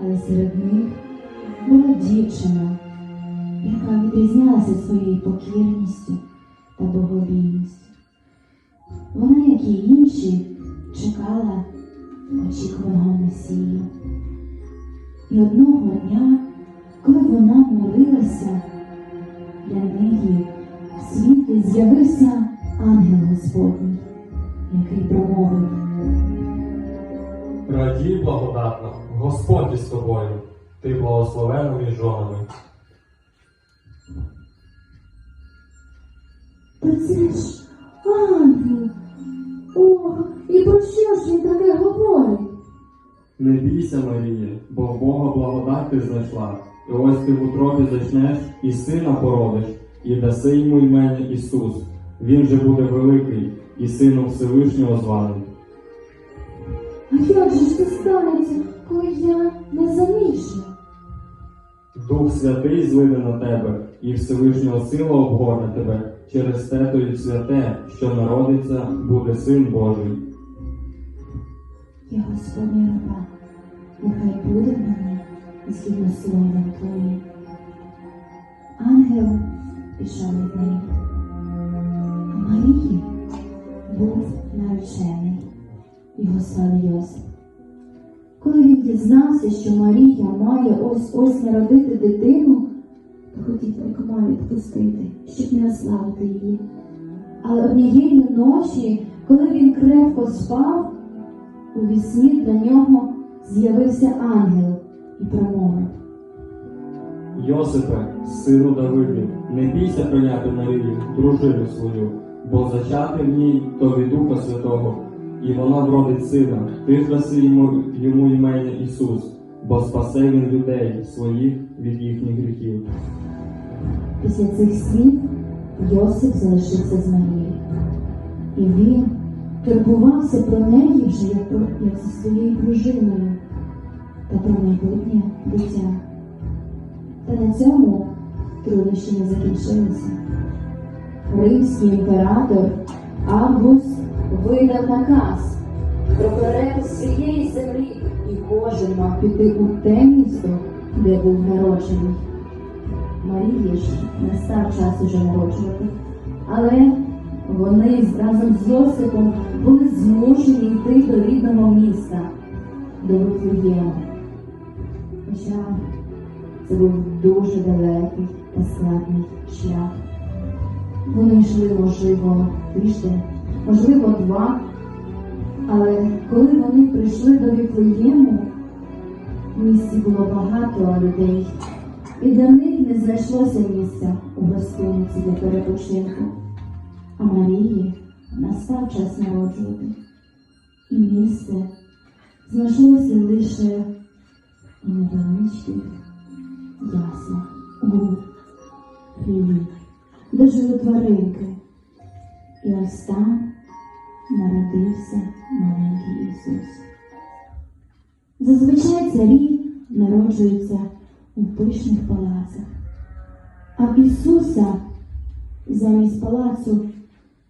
але серед них була дівчина, яка відрізнялася своєю покірністю та боговійністю. Вона, як і інші, чекала очікуваного Месію. І одного дня, коли вона молилася, для неї в світі з'явився ангел Господній, Господь із тобою, ти благословена між жонами. Та це ж ангел. Ох, і про що ж він таке говорить? Не бійся, Маріє, бо в Бога благодать ти знайшла. І ось ти в утробі зачнеш і сина породиш, і даси йому ім'я Ісус. Він же буде великий і сином Всевишнього званий. Як же це станеться, коли я не заміжня? Дух Святий злине на тебе, і Всевишнього сила обгорне тебе. Через те то й святе, що народиться, буде син Божий. Я Господня раба, нехай буде мені згідно словом Твоїм. Ангел пішов від неї, а Марії був наречений, його звали Йосип. Дізнався, що Марія має ось ось народити дитину, то хотів рекома відпустити, щоб не ославити її. Але однієї ночі, коли він крепко спав, у вісні для нього з'явився ангел і промовив. Йосипе, сину Давидів, не бійся прийняти Марію, дружину свою, бо зачати в ній то від Духа Святого, і вона вродить сина, ти ж йому, йому імення Ісус, бо спасе він людей своїх від їхніх гріхів. Після цих слів Йосип залишився з Марією. І він турбувався про неї вже як, про, як зі своєю дружиною та про майбутнє дитя. Та на цьому труднощі не закінчилися. Римський імператор Август видав наказ про перепис всієї землі, і кожен мав піти у те місто, де був народжений. Марії ж не став час уже народжувати, але вони разом з Йосипом були змушені йти до рідного міста, до Вифлеєму. Хоча це був дуже далекий та складний шлях. Вони йшли, можливо, тиждень, можливо, два. Але коли вони прийшли до Віфлеєму, в місті було багато людей, і для них не знайшлося місця у гостиниці для перепочинку. А Марії настав час народжувати, і місце знайшлося лише у невеличких яслах у хліві, де жили тваринки. І ось там народився маленький Ісус. Зазвичай царі народжуються у пишних палацах, а в Ісуса замість палацу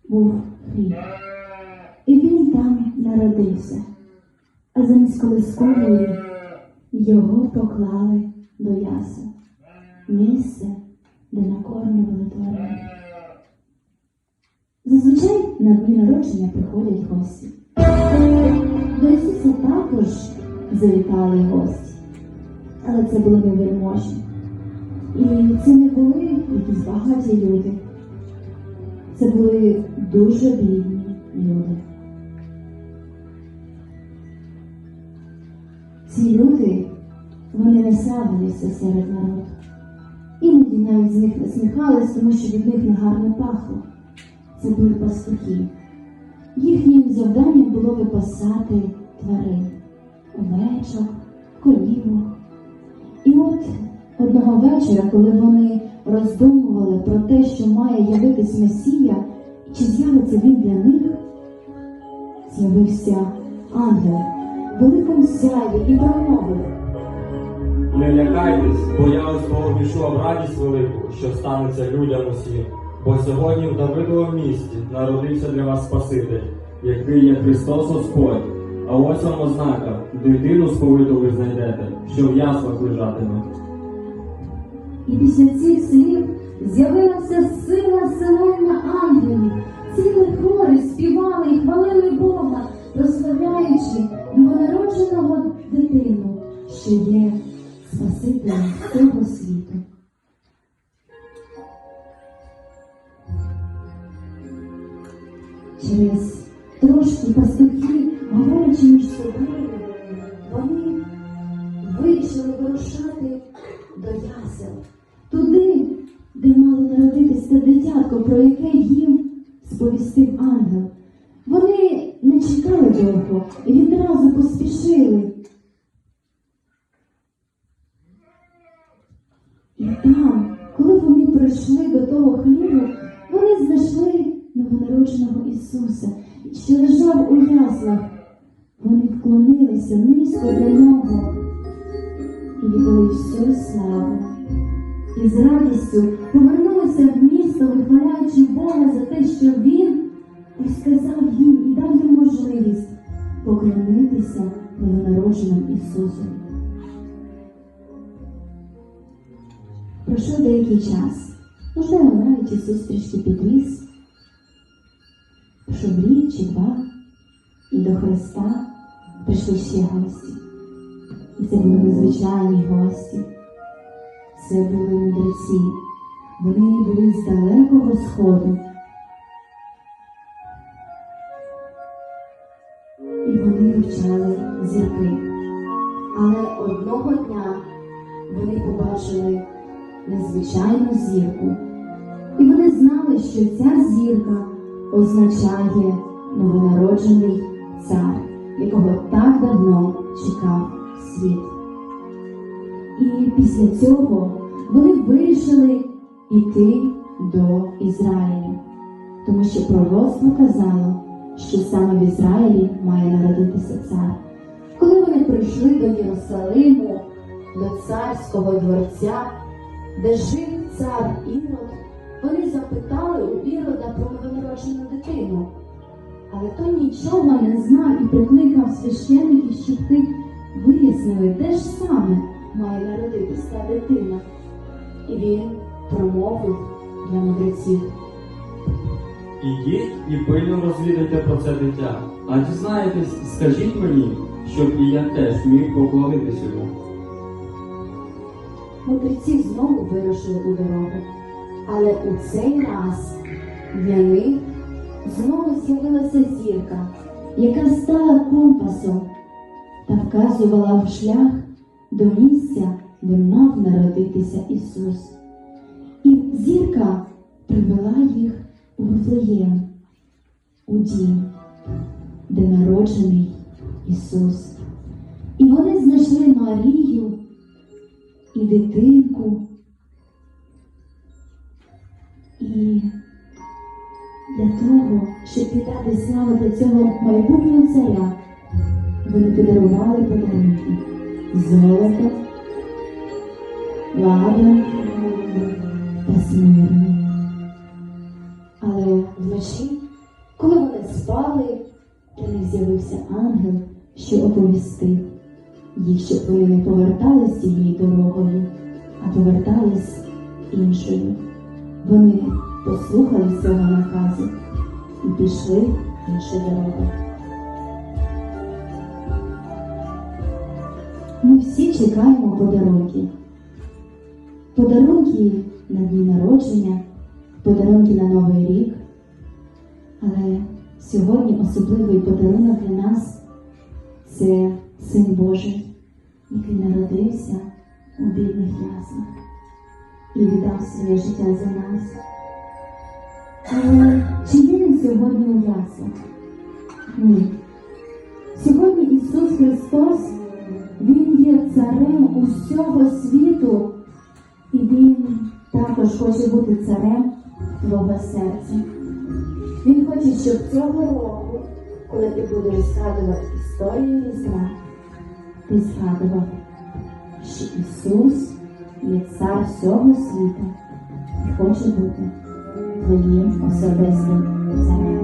був хліб. І він там народився, а замість колискової його поклали до ясел, місце, де накормлювали тварин. Зазвичай на дні народження приходять гості. До Ісуса також завітали гості, але це були невельможні. І це не були якісь багаті люди. Це були дуже бідні люди. Ці люди, вони не славилися серед народу. Іноді навіть з них насміхались, тому що від них негарно пахло. Це були пастухи. Їхнім завданням було випасати тварин, овечок, корівок. І от одного вечора, коли вони роздумували про те, що має явитись Месія, чи з'явиться він для них, з'явився ангел в великому сяйві і промовив. Не лякайтесь, бо я ось пообійшов радість велику, що станеться людям усім. Бо сьогодні в Давидовому місті народився для вас Спаситель, який є Христос Господь. А ось вам ознака, дитину сповиту ви знайдете, що в яслах лежатиме. І після цих слів з'явилася сила силовна ангелів. Цілі хори співали і хвалили Бога, прославляючи новонародженого дитину, що є Спасителем цього світу. Через трошки пастухи, говорячи між собою, вони вирішили вирушати до ясел, туди, де мало народитися дитятко, про яке їм сповістив ангел. Вони не чекали довго і відразу поспішили. І там, коли вони прийшли до того хлібу, вони знайшли новонародженого Ісуса, що лежав у яслах. Вони вклонилися низько до нього і віддали всю славу. І з радістю повернулися в місто, вихваляючи Бога за те, що Він розказав їм і дав їм можливість поклонитися новонародженому Ісусу. Пройшов деякий час, можливо, навіть Ісус трішки підріс, пройшов рік чи два, і до Христа прийшли ще гості. І це були незвичайні гості. Це були мудреці. Вони були з далекого сходу. І вони вивчали зірки. Але одного дня вони побачили незвичайну зірку. І вони знали, що ця зірка означає новонароджений цар, якого так давно чекав світ. І після цього вони вирішили йти до Ізраїлю, тому що пророцтво казало, що саме в Ізраїлі має народитися цар. Коли вони прийшли до Єрусалиму, до царського дворця, де жив цар Ірод, вони запитали у Ірода про новонароджену дитину. Але той нічого не знав і прикликав священників, щоб ти вияснили, де ж саме має народитися ця дитина. І він промовив для мудреців. Ідіть і пильно розвідайте про це дитя, а дізнаєтесь, скажіть мені, щоб і я теж міг поклонитися йому. Мудреці знову вирушили у дорогу, але у цей раз для них знову з'явилася зірка, яка стала компасом та вказувала в шлях до місця, де мав народитися Ісус. І зірка привела їх у Вифлеєм, у дім, де народжений Ісус. І вони знайшли Марію і дитинку. І для того, щоб віддати славу до цього майбутнього царя, вони подарували подарунки золото, ладан та смирну. Але вночі, коли вони спали, для них з'явився ангел, що оповістив їх, щоб вони не повертались цією дорогою, а повертались іншою. Вони послухали цього наказу і пішли іншою дорогою. Ми всі чекаємо подарунки. Подарунки на дні народження, подарунки на Новий рік. Але сьогодні особливий подарунок для нас це Син Божий, який народився у бідних яслах і віддав своє життя за нас. Але чи є він сьогодні у яслах? Ні. Сьогодні Ісус Христос, Він є царем усього світу, і Він також хоче бути царем твого серця. Він хоче, щоб цього року, коли ти будеш згадувати історію Різдва, ти згадував, що Ісус є цар всього світу хоче бути твоїм особистим царем.